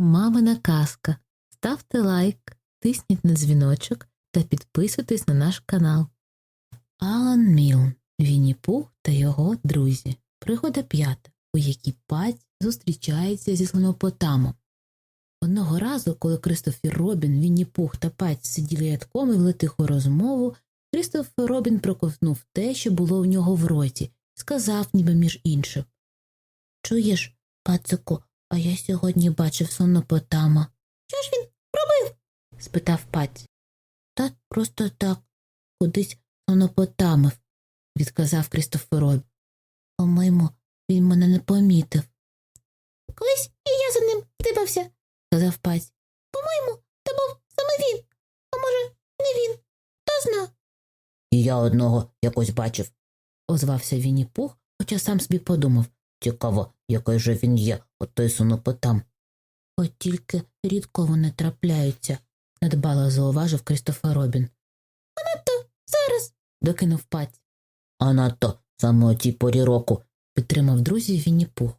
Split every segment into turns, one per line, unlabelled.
Мамина казка. Ставте лайк, тисніть на дзвіночок та підписуйтесь на наш канал. Алан Мілн, Вінні Пух та його друзі. Пригода п'ята, у якій паць зустрічається зі слонопотамом. Одного разу, коли Кристофер Робін, Вінні Пух та паць сиділи рядком і вели тиху розмову, Кристофер Робін проковтнув те, що було в нього в роті, сказав ніби між іншим. Чуєш, пацику, а я сьогодні бачив сонопотама. Що ж він робив? спитав паць. Та просто так, кудись сонопотамив, відказав Крістофер Робін. По-моєму, він мене не помітив. Колись і я за ним дивився, сказав паць. По-моєму, то був саме він, а може, не він. Хто зна? І я одного якось бачив, озвався Вінні Пух, хоча сам собі подумав. Цікаво, який же він є, от той сонопотам. От тільки рідко вони трапляються, недбало зауважив Крістофер Робін. А надто зараз, докинув паць. А надто саме о тій порі року, підтримав друзів Вінні Пух.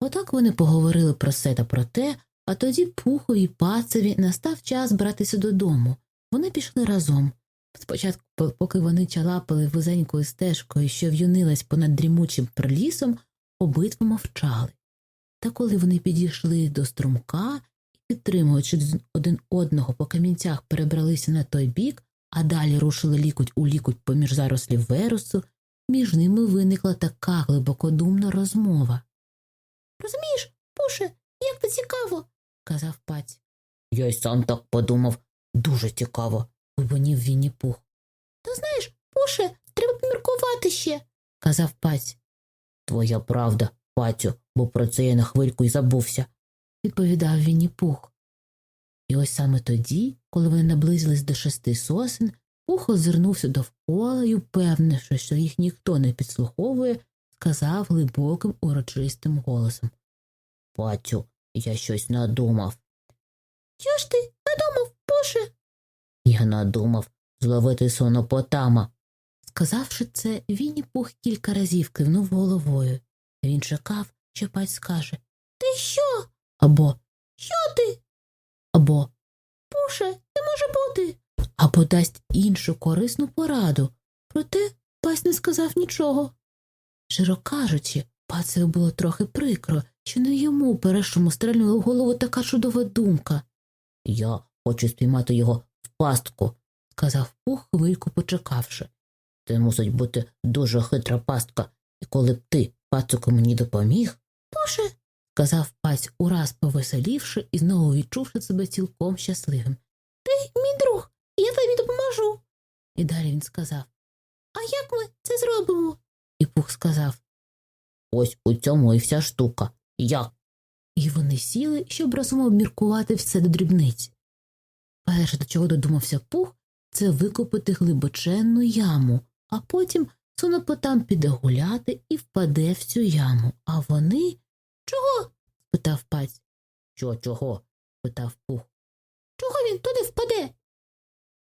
Отак вони поговорили про все та про те, а тоді Пухові і пацеві настав час братися додому. Вони пішли разом. Спочатку, поки вони чалапали вузенькою стежкою, що в'юнилась понад дрімучим прилісом, обидва мовчали. Та коли вони підійшли до струмка і, підтримуючи один одного по камінцях, перебралися на той бік, а далі рушили лікуть у лікуть поміж зарослів вересу, між ними виникла така глибокодумна розмова. Розумієш, Пуше, як це цікаво, казав паць. Я й сам так подумав. Дуже цікаво, вибонів Вінні Пух. Та знаєш, Пуше, треба поміркувати ще, казав паць. Твоя правда, пацю, бо про це я на хвильку й забувся, відповідав Вінні Пух. І ось саме тоді, коли вони наблизились до шести сосен, Пух озирнувся довкола і, впевнивши, що їх ніхто не підслуховує, сказав глибоким урочистим голосом. Пацю, я щось надумав. Що ж ти надумав, Пуше? Я надумав зловити сонопотама. Сказавши це, Вінні Пух кілька разів кивнув головою. Він чекав, що паць скаже Ти що? Або Що ти? Або Пуше, не може бути. Або дасть іншу корисну пораду. Проте паць не сказав нічого. Щиро кажучи, пацеві було трохи прикро, що не йому першому стрельнула в голову така чудова думка. Я хочу спіймати його в пастку, сказав пух, хвильку почекавши. Це мусить бути дуже хитра пастка, і коли б ти, пацуку, мені допоміг. Боже, сказав паць, ураз повеселівши і знову відчувши себе цілком щасливим. Ти мій друг, я тобі допоможу. І далі він сказав А як ми це зробимо? І пух сказав Ось у цьому і вся штука. Як? І вони сіли, щоб разом обміркувати все до дрібниць. Перше, до чого додумався пух, це викопати глибоченну яму, а потім сонопотам піде гуляти і впаде в цю яму. А вони. Чого? спитав паць. Що, чого? спитав пух. Чого він туди впаде?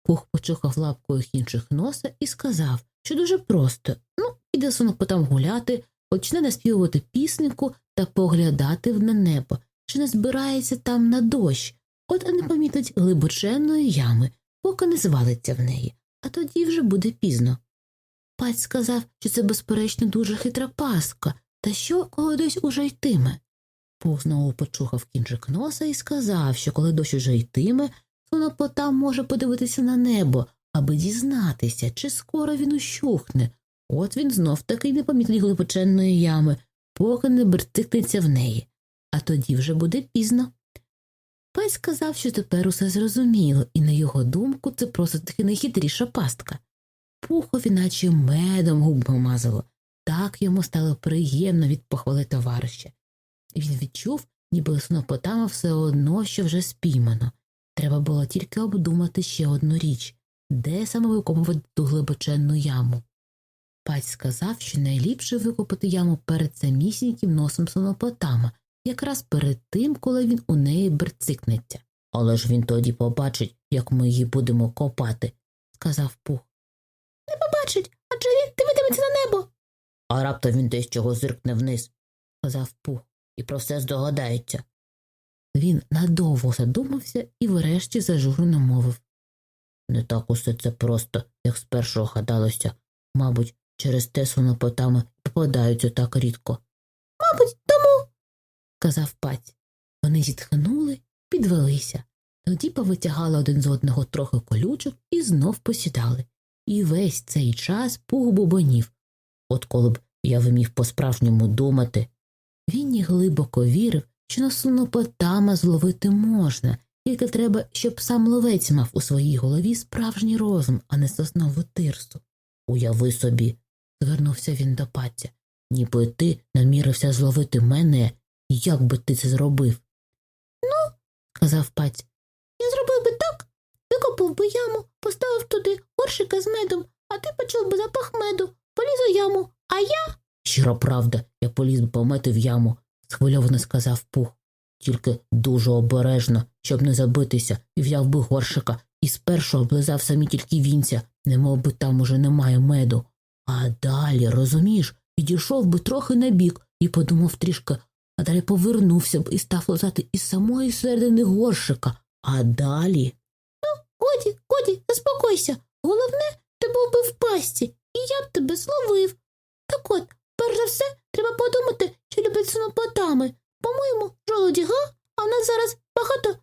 Пух почухав лапкою кінчик носа і сказав, що дуже просто. Ну, піде сонопотам гуляти, почне наспівувати пісеньку та поглядати на небо, чи не збирається там на дощ, от не помітить глибоченної ями, поки не звалиться в неї, а тоді вже буде пізно. Паць сказав, що це, безперечно, дуже хитра пастка, та що коли десь уже йтиме. Пух знову почухав кінчик носа і сказав, що коли дощ уже йтиме, сонопотам може подивитися на небо, аби дізнатися, чи скоро він ущухне. От він знов таки не помітить глибоченної ями, поки не бертикнеться в неї, а тоді вже буде пізно. Паць сказав, що тепер усе зрозуміло, і на його думку це просто таки найхитріша пастка. Пухові, наче медом губи мазало. Так йому стало приємно від похвали товариша. Він відчув, ніби сонопотама все одно, що вже спіймано. Треба було тільки обдумати ще одну річ де саме викопувати ту глибоченну яму. Паць сказав, що найліпше викопати яму перед самісіньким носом сонопотама, якраз перед тим, коли він у неї берцикнеться. Але ж він тоді побачить, як ми її будемо копати, сказав Пух. Не побачить, адже він дивитиметься на небо. А раптом він десь чого зиркне вниз, сказав Пух, і про все здогадається. Він надовго задумався і врешті зажурено мовив. Не так усе це просто, як спершу гадалося. Мабуть, через те слонопотами попадаються так рідко. Мабуть, тому, сказав паць. Вони зітхнули, підвелися. Тоді повитягали один з одного трохи колючок і знов посідали. І весь цей час пух бубонів. От коли б я вмів по-справжньому думати. Він і глибоко вірив, що на слонопотама зловити можна, тільки треба, щоб сам ловець мав у своїй голові справжній розум, а не соснову тирсу. Уяви собі, звернувся він до паття, ніби ти намірився зловити мене, як би ти це зробив? Ну, сказав паць, я зробив би так, викопав би яму, поставив туди горшика з медом, а ти почув би запах меду, поліз у яму, а я. Щира правда, я поліз би помити в яму, схвильовано сказав пух. Тільки дуже обережно, щоб не забитися, і взяв би горшика і спершу облизав самі тільки вінця, немов би там уже немає меду. А далі, розумієш, підійшов би трохи на бік і подумав трішки, а далі повернувся б і став лизати із самої середини горшика, а далі. Ну, годі, годі, заспокойся. Головне, ти був би в пасті, і я б тебе зловив. Так от, перш за все, треба подумати, що люблять сонопотами. По-моєму, жолоді, га? А в нас зараз багато.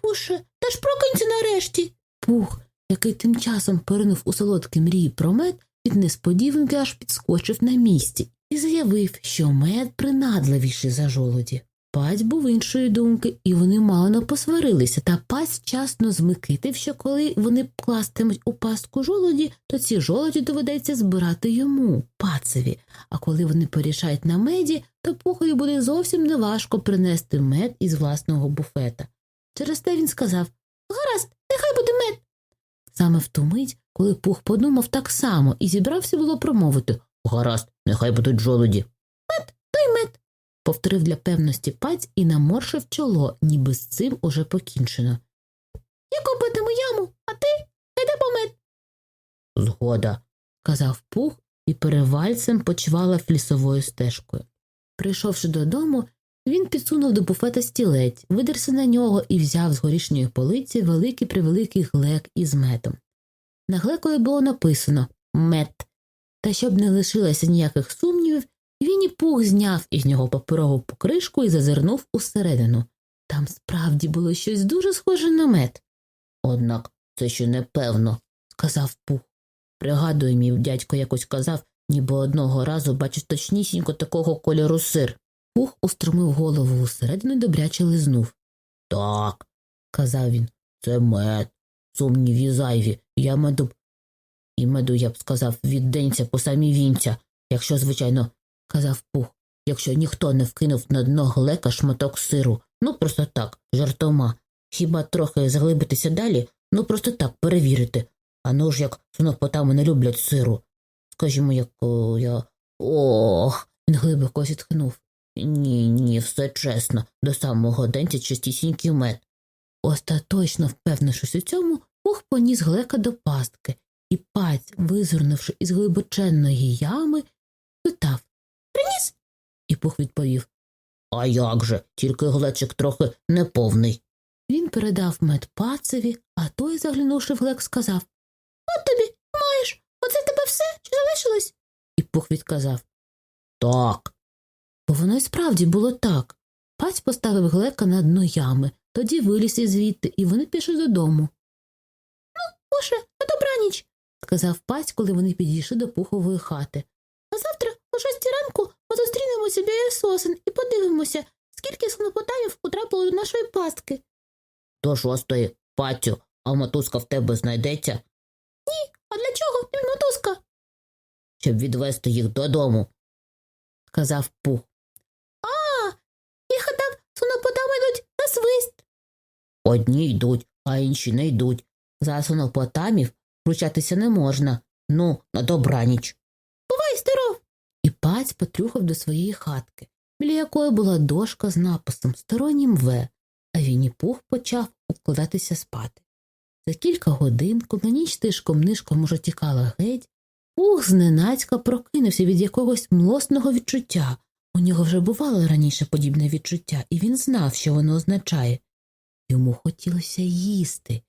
Пуше, та ж прокинься нарешті. Пух, який тим часом поринув у солодкі мрії про мед, від несподіванки аж підскочив на місці і заявив, що мед принадливіший за жолоді. Паць був іншої думки, і вони мало посварилися, та паць часно змикитив, що коли вони кластимуть у пастку жолоді, то ці жолоді доведеться збирати йому, пацеві. А коли вони порішають на меді, то пухою буде зовсім неважко принести мед із власного буфета. Через те він сказав Гаразд, нехай буде мед. Саме в ту мить, коли пух подумав так само і зібрався було промовити Гаразд, нехай будуть жолоді. Повторив для певності паць і наморшив чоло, ніби з цим уже покінчено. Я копатиму яму, а ти йде помед! Згода, сказав пух і перевальцем почвала лісовою стежкою. Прийшовши додому, він підсунув до буфета стілець, видерся на нього і взяв з горішньої полиці великий превеликий глек із медом. На глекові було написано мед. Та щоб не лишилося ніяких сумнівів, він і пух зняв із нього паперову покришку і зазирнув усередину. Там справді було щось дуже схоже на мед. Однак це ще не певно, сказав пух. Пригадую, мій дядько якось казав, ніби одного разу бачив точнісінько такого кольору сир. Пух устромив голову усередину і добряче лизнув. Так, казав він, це мед. Сумніві зайві. Я меду. І меду, я б сказав, відденься по самі вінця, якщо, звичайно, казав пух, якщо ніхто не вкинув на дно глека шматок сиру. Ну, просто так, жартома. Хіба трохи заглибитися далі? Ну, просто так, перевірити. А ну ж як сонопотами не люблять сиру. Скажімо, як о, я. Ох. Він глибоко зітхнув. Ні, ні, все чесно, до самого денця чистісінький мед. Остаточно впевнившись у цьому, пух поніс глека до пастки, і паць, визирнувши із глибоченної ями, питав Приніс? І пух відповів А як же, тільки глечик трохи неповний. Він передав мед пацеві, а той, заглянувши в глек, сказав От тобі, маєш, оце тебе все, що залишилось? І пух відказав Так. Бо воно й справді було так. Паць поставив глека на дно ями, тоді виліз із звідти, і вони пішли додому. Ну, Пуше, на добраніч, сказав паць, коли вони підійшли до пухової хати. О шостій ранку ми зустрінемося біля сосен і подивимося, скільки слонопотамів потрапило до нашої пастки. До шостої, пацю, а мотузка в тебе знайдеться? Ні, а для чого тобі мотузка? Щоб відвести їх додому, сказав пух. А, я гадав, сонопотами йдуть на свист. Одні йдуть, а інші не йдуть. За сонопотамів вручатися не можна. Ну, на добраніч. Паць потрюхав до своєї хатки, біля якої була дошка з написом Стороннім В, а він і пух почав укладатися спати. За кілька годин, коли ніч тишком нишком уже тікала геть, пух зненацька прокинувся від якогось млосного відчуття, У нього вже бувало раніше подібне відчуття, і він знав, що воно означає. Йому хотілося їсти.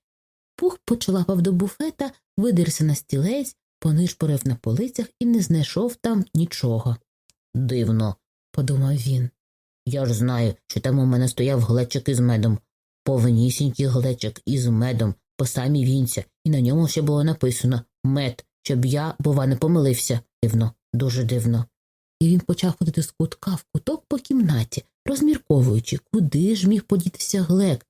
Пух почалапав до буфета, видерся на стілець, понишпорив на полицях і не знайшов там нічого. Дивно, подумав він. Я ж знаю, що там у мене стояв глечик із медом, повнісінький глечик із медом по самій вінця, і на ньому ще було написано мед, щоб я, бува, не помилився. Дивно, дуже дивно. І він почав ходити з кутка в куток по кімнаті, розмірковуючи, куди ж міг подітися глек,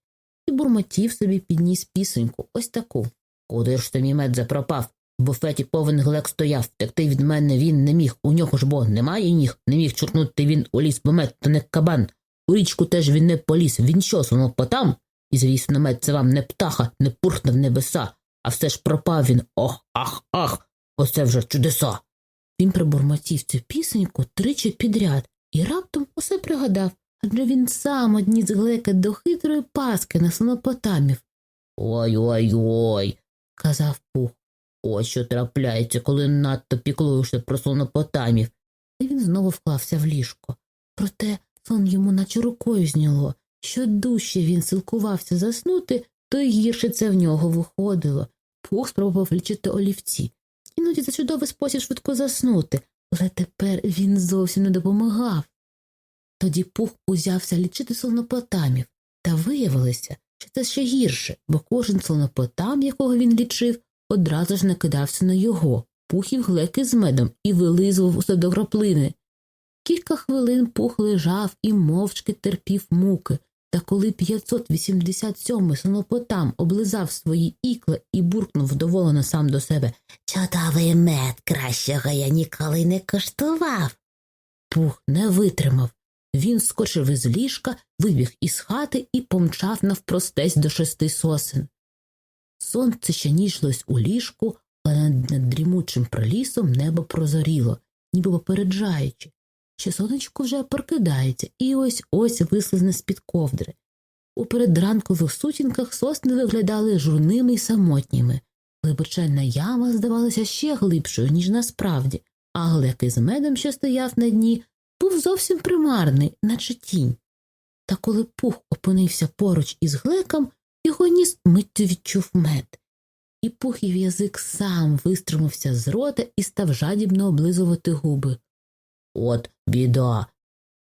і бурмотів собі підніс пісеньку, ось таку. Куди ж то мій мед запропав? Буфеті повен глек стояв, втекти від мене він не міг. У нього ж бо немає ніг, не міг чурнути він у ліс, бо мед то не кабан. У річку теж він не поліз. Він що, сунув потам? І звісно, мед це вам не птаха, не пурхне в небеса, а все ж пропав він. Ох, ах, ах, оце вже чудеса. Він прибурмотів цю пісеньку тричі підряд і раптом усе пригадав, адже він сам одніс глека до хитрої паски на слонопотамів. Ой ой ой, казав пух. Ось що трапляється, коли надто піклуєшся про слонопотамів. І він знову вклався в ліжко. Проте сон йому наче рукою зняло. Що дужче він силкувався заснути, то й гірше це в нього виходило. Пух спробував лічити олівці. Іноді це чудовий спосіб швидко заснути, але тепер він зовсім не допомагав. Тоді пух узявся лічити слонопотамів, та виявилося, що це ще гірше, бо кожен слонопотам, якого він лічив, одразу ж накидався на його, пухів глеки з медом і вилизував усе до краплини. Кілька хвилин пух лежав і мовчки терпів муки, та коли 587-й слонопотам облизав свої ікла і буркнув вдоволено сам до себе Чудовий мед кращого я ніколи не коштував. Пух не витримав. Він скочив із ліжка, вибіг із хати і помчав навпростець до шести сосен. Сонце ще ніжлось у ліжку, але над дрімучим пролісом небо прозоріло, ніби попереджаючи, що сонечко вже прокидається і ось ось вислизне з-під ковдри. У передранкових сутінках сосни виглядали журними й самотніми. Глибоченна яма здавалася ще глибшою, ніж насправді, а глек із медом, що стояв на дні, був зовсім примарний, наче тінь. Та коли пух опинився поруч із глеком, його ніс миттю відчув мед, і пухів язик сам вистримався з рота і став жадібно облизувати губи. От біда,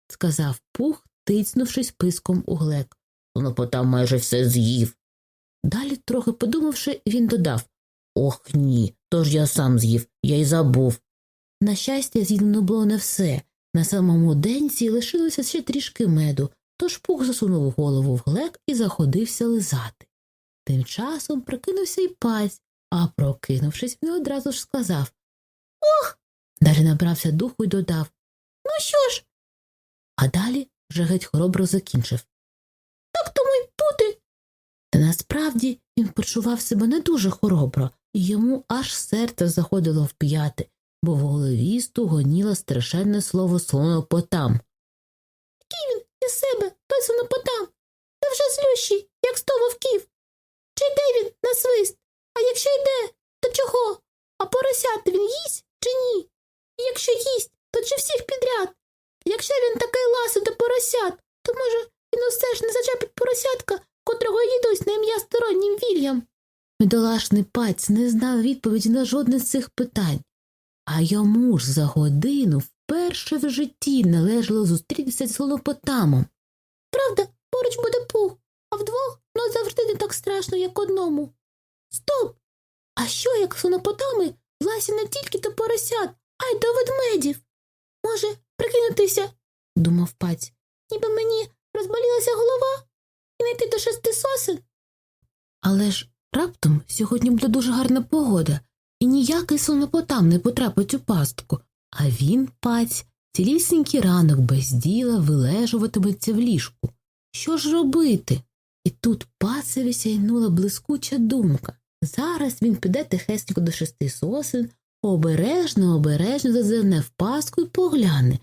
сказав пух, тицнувшись писком у глек. Воно потам майже все з'їв. Далі, трохи подумавши, він додав Ох ні, тож я сам з'їв, я й забув. На щастя, з'їдено було не все. На самому денці лишилося ще трішки меду, тож пух засунув голову в глек і заходився лизати. Тим часом прикинувся й паць, а прокинувшись, він одразу ж сказав Ох. Далі набрався духу й додав Ну що ж? А далі вже геть хоробро закінчив. Так тому й бути. Та насправді він почував себе не дуже хоробро, і йому аж серце заходило в п'яти, бо в голові стугоніло страшенне слово слонопотам. Який він із себе, той слонопотам? Та вже злющий, як сто вовків. Чи йде він на свист? А якщо йде, то чого? А поросяти він їсть чи ні? І якщо їсть, то чи всіх підряд? Якщо він такий ласий до поросят, то може він усе ж не зачепить поросятка, котрого дідусь на ім'я стороннім вільям. Бідолашний паць не знав відповіді на жодне з цих питань, а йому ж за годину вперше в житті належало зустрітися з слонопотамом. Правда, поруч буде пух, а вдвох ну завжди не так страшно, як одному. Стоп! А що, як слонопотами власі не тільки до поросят, а й до ведмедів? Може, прикинутися, думав паць, ніби мені розболілася голова і не йти до шести сосен. Але ж раптом сьогодні буде дуже гарна погода, і ніякий слонопотам не потрапить у пастку, а він, паць, цілісінький ранок без діла вилежуватиметься в ліжку. Що ж робити? І тут пацеві сяйнула блискуча думка. Зараз він піде тихесненько до шести сосен, обережно, обережно зазирне в пастку і погляне,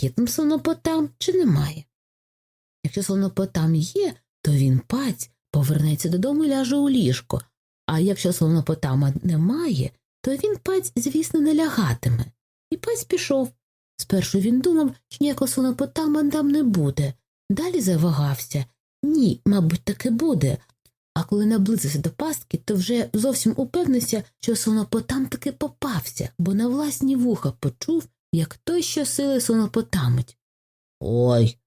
є там слонопотам чи немає. Якщо слонопотам є, то він паць повернеться додому і ляже у ліжко, а якщо слонопотама немає, то він паць, звісно, не лягатиме. І паць пішов. Спершу він думав, що ніякого слонопотама там не буде. Далі завагався. Ні, мабуть, таки буде. А коли наблизився до пастки, то вже зовсім упевнився, що слонопотам таки попався, бо на власні вуха почув, як той щосили слонопотамить. Ой.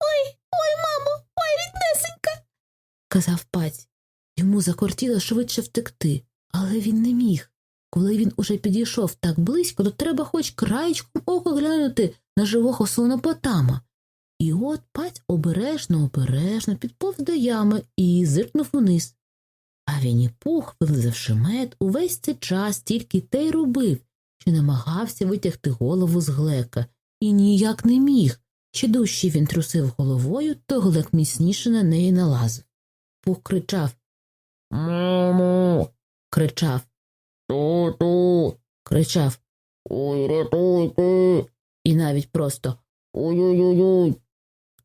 Ой, ой, мамо, ой, ріднесенька. казав паць. Йому закортіло швидше втекти, але він не міг. Коли він уже підійшов так близько, то треба хоч краєчком ока глянути на живого слонопотама. І от паць обережно, обережно підповз до ями і зиркнув униз. А Вінні-Пух, вилизавши мед, увесь цей час тільки те й робив, що намагався витягти голову з глека, і ніяк не міг. Ще дужче він трусив головою, то глек міцніше на неї налазив. Пух кричав Мамо. кричав Ту-ту. кричав Ой, рятуйте. І навіть просто Ой-ой-ой.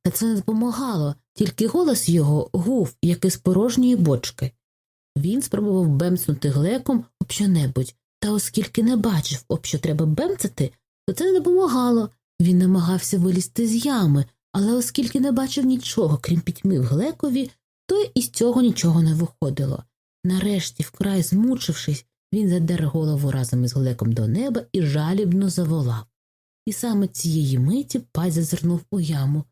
Та це не допомагало, тільки голос його гув, як із порожньої бочки. Він спробував бемцнути глеком об що-небудь, та оскільки не бачив, об що треба бемцати, то це не допомагало. Він намагався вилізти з ями, але оскільки не бачив нічого, крім пітьми в глекові, то із цього нічого не виходило. Нарешті, вкрай змучившись, він задер голову разом із глеком до неба і жалібно заволав. І саме цієї миті паць зазирнув у яму.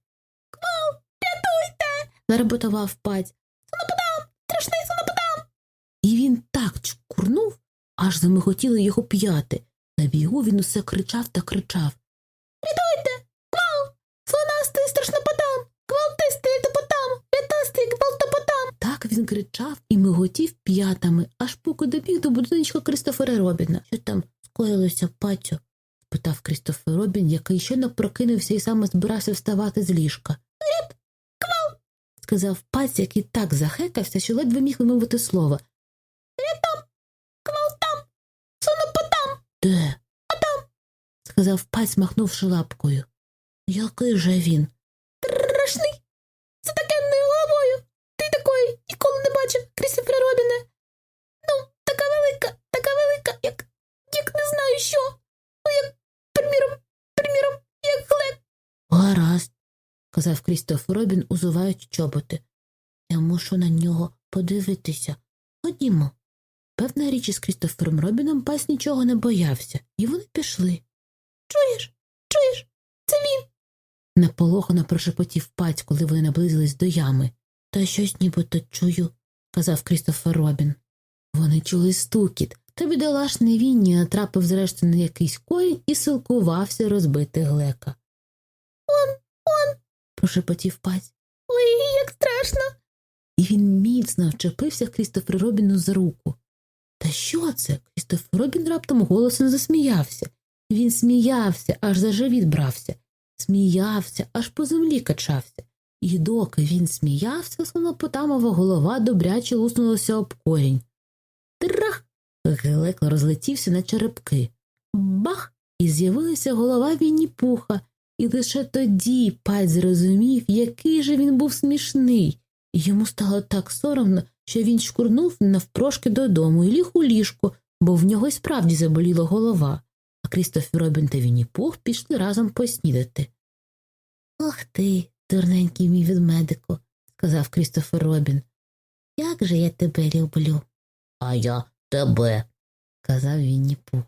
Квал, рятуйте. зарепетував паць. Сонопотам, страшний сонопотам. І він так чкурнув, аж замихотіло його п'яти. На бігу він усе кричав та кричав. Рятуйте! Квал! Слонастий страшнопотам! Він кричав і миготів п'ятами, аж поки добіг до будиночка Крістофера Робіна. Що там скоїлося, пацю? спитав Крістофер Робін, який щойно прокинувся і саме збирався вставати з ліжка. Ряд, квал, сказав паць, який так захекався, що ледве міг вимовити слово. Рятам, квал там, сонопотам. Де? А там, сказав паць, махнувши лапкою. Який же він? Страшний. Це таке не головою. Ти такої ніколи не бачив, Крістофер Робіне. Ну, така велика, така велика, як, як не знаю що. Ну, як, приміром, приміром, як глек. Гаразд, сказав Крістоф Робін, узуваючи чоботи. Я мушу на нього подивитися. Ходімо. Певна річ із Крістофером Робіном пас нічого не боявся, і вони пішли. Чуєш? Чуєш? Це він. Наполохано прошепотів паць, коли вони наблизились до ями. Та щось нібито чую, казав Крістофер Робін. Вони чули стукіт, та бідолашний Вінні натрапив зрештою на якийсь корінь і силкувався розбити глека. Прошепотів паць. Ой, як страшно. І він міцно вчепився Крістофер Робіну за руку. Та що це? Крістофер Робін раптом голосом засміявся. Він сміявся, аж за живіт брався, сміявся, аж по землі качався. І доки він сміявся, слонопотамова голова добряче луснулася об корінь. Трах! Гелек розлетівся на черепки. Бах! І з'явилася голова Вінні Пуха, і лише тоді паць зрозумів, який же він був смішний, і йому стало так соромно, що він шкурнув навпрошки додому і ліг у ліжко, бо в нього й справді заболіла голова. А Крістофер Робін та Вінні Пух пішли разом поснідати. Ох ти, дурненький мій ведмедику, сказав Крістофер Робін. Як же я тебе люблю. А я тебе, казав Вінні Пух.